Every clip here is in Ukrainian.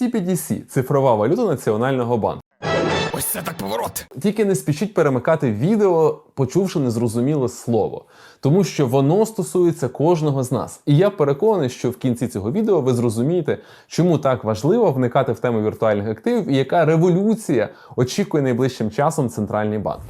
CBDC – цифрова валюта Національного банку. Ось це так поворот. Тільки не спішіть перемикати відео, почувши незрозуміле слово, тому що воно стосується кожного з нас. І я переконаний, що в кінці цього відео ви зрозумієте, чому так важливо вникати в тему віртуальних активів і яка революція очікує найближчим часом центральний банк.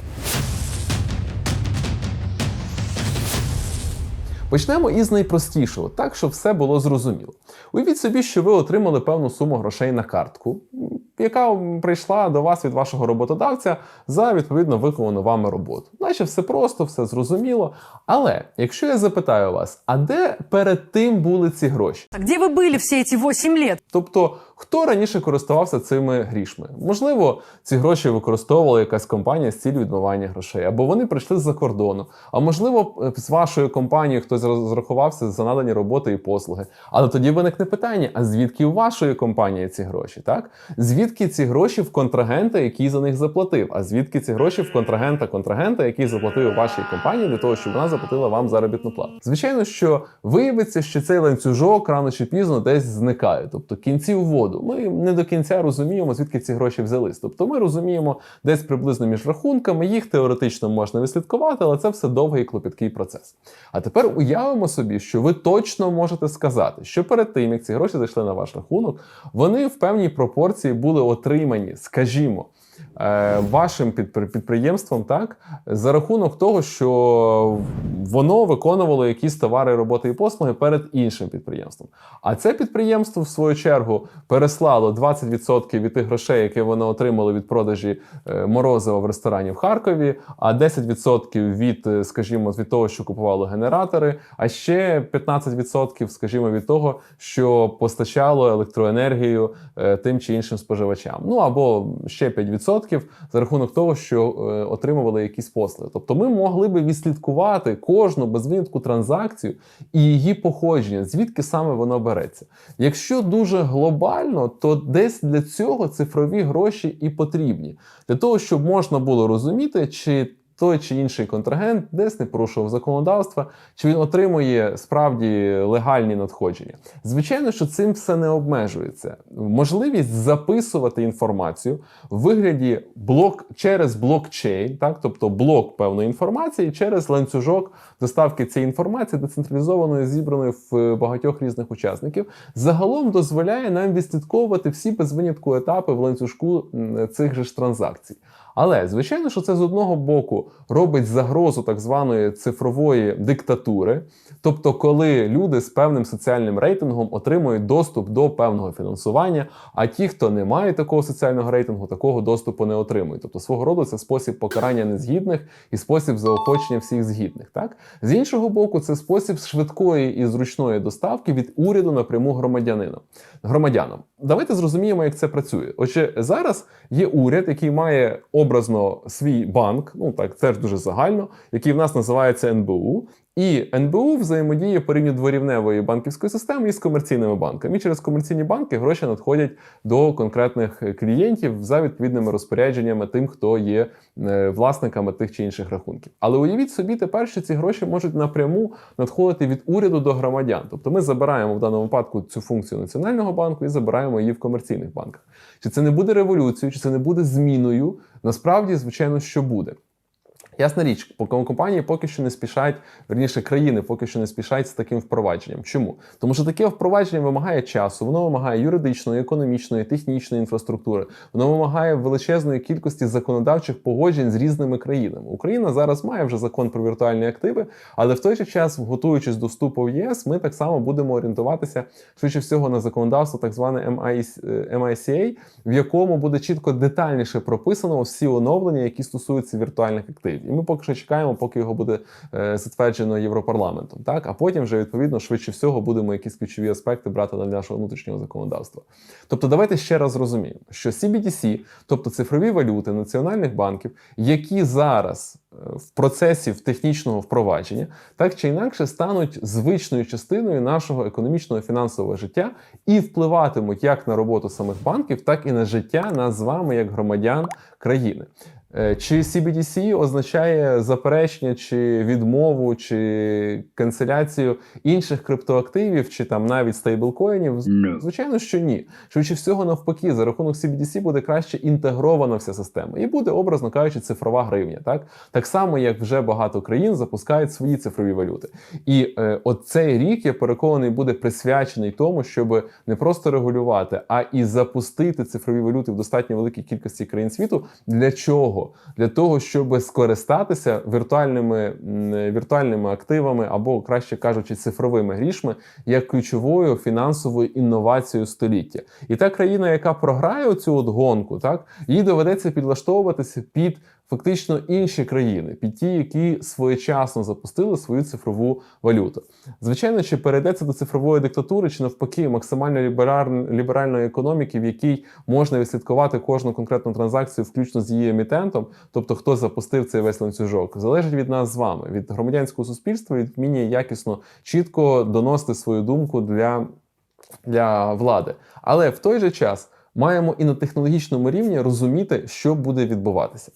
Почнемо із найпростішого, так щоб все було зрозуміло. Уявіть собі, що ви отримали певну суму грошей на картку, м, яка прийшла до вас від вашого роботодавця за відповідно виконану вами роботу. Наче все просто, все зрозуміло. Але якщо я запитаю вас, а де перед тим були ці гроші? А Где вы были все эти 8 лет? Тобто, хто раніше користувався цими грішми? Можливо, ці гроші використовувала якась компанія з цілі відмивання грошей, або вони прийшли з-за кордону. А можливо, з вашою компанією хтось розрахувався за надані роботи і послуги. Але тоді виникне питання: а звідки у вашої компанії ці гроші? Так? Звідки ці гроші в контрагента, який за них заплатив? А звідки ці гроші в контрагента контрагента, який заплатив вашій компанії для того, щоб вона заплатила вам заробітну плату? Звичайно, що виявиться, що цей ланцюжок рано чи пізно десь зникає, тобто кінці в воду. Ми не до кінця розуміємо, звідки ці гроші взялись. Тобто ми розуміємо десь приблизно між рахунками, їх теоретично можна відслідкувати, але це все довгий і клопіткий процес. А тепер уявимо собі, що ви точно можете сказати, що перед тим, як ці гроші зайшли на ваш рахунок, вони в певній пропорції були отримані, скажімо. Е, Вашим підпри- підприємством, так за рахунок того, що воно виконувало якісь товари, роботи і послуги перед іншим підприємством. А це підприємство, в свою чергу, переслало 20% від тих грошей, які воно отримало від продажі е, морозива в ресторані в Харкові, а 10% від, е, скажімо, від того, що купувало генератори, а ще 15%, скажімо, від того, що постачало електроенергію тим чи іншим споживачам. Ну або ще 5% за рахунок того, що е, отримували якісь послуги. Тобто ми могли би відслідкувати кожну без транзакцію і її походження, звідки саме воно береться. Якщо дуже глобально, то десь для цього цифрові гроші і потрібні для того, щоб можна було розуміти, чи той чи інший контрагент десь не порушував законодавства, чи він отримує справді легальні надходження. Звичайно, що цим все не обмежується. Можливість записувати інформацію в вигляді блок через блокчейн, так, тобто блок певної інформації через ланцюжок доставки цієї інформації, децентралізованої, зібраної в багатьох різних учасників, загалом дозволяє нам відслідковувати всі без винятку етапи в ланцюжку цих же ж транзакцій. Але звичайно, що це з одного боку робить загрозу так званої цифрової диктатури, тобто, коли люди з певним соціальним рейтингом отримують доступ до певного фінансування, а ті, хто не має такого соціального рейтингу, такого доступу не отримують. Тобто, свого роду це спосіб покарання незгідних і спосіб заохочення всіх згідних. Так з іншого боку, це спосіб швидкої і зручної доставки від уряду напряму громадянина громадянам. Давайте зрозуміємо, як це працює. Отже, зараз є уряд, який має образно свій банк, ну так це дуже загально, який в нас називається НБУ. І НБУ взаємодіє по рівню дворівневої банківської системи із комерційними банками. І через комерційні банки гроші надходять до конкретних клієнтів за відповідними розпорядженнями тим, хто є е, власниками тих чи інших рахунків. Але уявіть собі тепер, що ці гроші можуть напряму надходити від уряду до громадян. Тобто ми забираємо в даному випадку цю функцію національного банку і забираємо її в комерційних банках. Чи це не буде революцією, чи це не буде зміною? Насправді, звичайно, що буде. Ясна річ, компанії поки що не спішать, верніше країни поки що не спішать з таким впровадженням. Чому? Тому що таке впровадження вимагає часу, воно вимагає юридичної, економічної, технічної інфраструктури, воно вимагає величезної кількості законодавчих погоджень з різними країнами. Україна зараз має вже закон про віртуальні активи, але в той же час, готуючись до вступу в ЄС, ми так само будемо орієнтуватися швидше всього на законодавство, так зване MIC- MICA, в якому буде чітко детальніше прописано всі оновлення, які стосуються віртуальних активів. І ми поки що чекаємо, поки його буде е, затверджено Європарламентом. Так, а потім вже відповідно швидше всього будемо якісь ключові аспекти брати на нашого внутрішнього законодавства. Тобто, давайте ще раз зрозуміємо, що CBDC, тобто цифрові валюти національних банків, які зараз е, в процесі технічного впровадження, так чи інакше стануть звичною частиною нашого економічного фінансового життя і впливатимуть як на роботу самих банків, так і на життя нас з вами як громадян країни. Е, Чи CBDC означає заперечення, чи відмову, чи канцеляцію інших криптоактивів, чи там навіть стейблкоїнів? Звичайно, що ні. Швидше всього, навпаки, за рахунок CBDC буде краще інтегрована вся система, і буде, образно кажучи, цифрова гривня. Так так само, як вже багато країн запускають свої цифрові валюти. І е, от цей рік я переконаний буде присвячений тому, щоб не просто регулювати, а і запустити цифрові валюти в достатньо великій кількості країн світу. Для чого? Для того, щоб скористатися віртуальними, віртуальними активами або, краще кажучи, цифровими грішми як ключовою фінансовою інновацією століття. І та країна, яка програє цю от гонку, так їй доведеться підлаштовуватися під фактично інші країни, під ті, які своєчасно запустили свою цифрову валюту. Звичайно, чи перейдеться до цифрової диктатури, чи навпаки максимально ліберальної економіки, в якій можна відслідкувати кожну конкретну транзакцію, включно з її емітентом, тобто хто запустив цей весь ланцюжок, залежить від нас з вами, від громадянського суспільства, від вміння якісно чітко доносити свою думку для, для влади. Але в той же час маємо і на технологічному рівні розуміти, що буде відбуватися.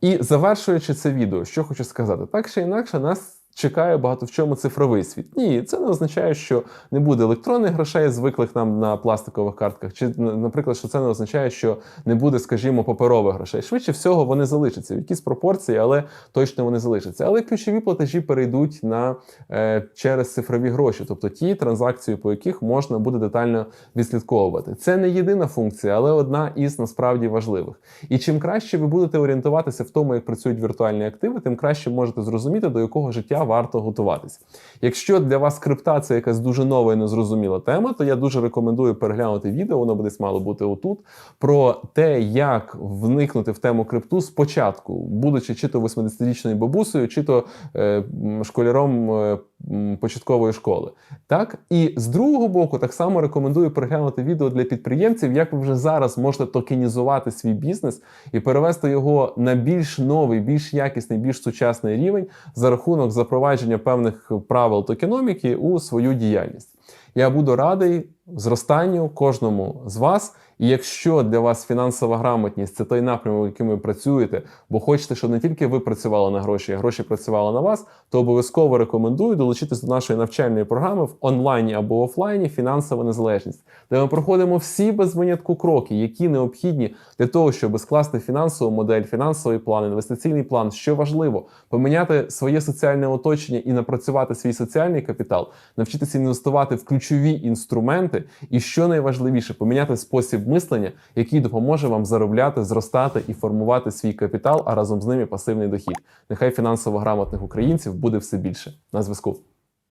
І завершуючи це відео, що хочу сказати, так чи інакше нас. Чекає багато в чому цифровий світ. Ні, це не означає, що не буде електронних грошей, звиклих нам на пластикових картках. Чи, наприклад, що це не означає, що не буде, скажімо, паперових грошей. Швидше всього, вони залишаться в якісь пропорції, але точно вони залишаться. Але ключові платежі перейдуть на е, через цифрові гроші, тобто ті транзакції, по яких можна буде детально відслідковувати. Це не єдина функція, але одна із насправді важливих. І чим краще ви будете орієнтуватися в тому, як працюють віртуальні активи, тим краще можете зрозуміти, до якого життя варто готуватись. Якщо для вас крипта це якась дуже нова і незрозуміла тема, то я дуже рекомендую переглянути відео, воно десь мало бути отут, про те, як вникнути в тему крипту спочатку, будучи чи то 80-річною бабусею, чи то е, школяром е, початкової школи. Так і з другого боку, так само рекомендую переглянути відео для підприємців, як ви вже зараз можете токенізувати свій бізнес і перевести його на більш новий, більш якісний, більш сучасний рівень за рахунок запровадження певних правил токеноміки у свою діяльність. Я буду радий зростанню кожному з вас. І якщо для вас фінансова грамотність це той напрямок, яким ви працюєте, бо хочете, щоб не тільки ви працювали на гроші, а гроші працювали на вас, то обов'язково рекомендую долучитись до нашої навчальної програми в онлайні або офлайні фінансова незалежність, де ми проходимо всі без винятку кроки, які необхідні для того, щоб скласти фінансову модель, фінансовий план, інвестиційний план, що важливо, поміняти своє соціальне оточення і напрацювати свій соціальний капітал, навчитися інвестувати в ключові інструменти, і що найважливіше, поміняти спосіб мислення, який допоможе вам заробляти, зростати і формувати свій капітал, а разом з ними пасивний дохід. Нехай фінансово грамотних українців буде все більше. На зв'язку.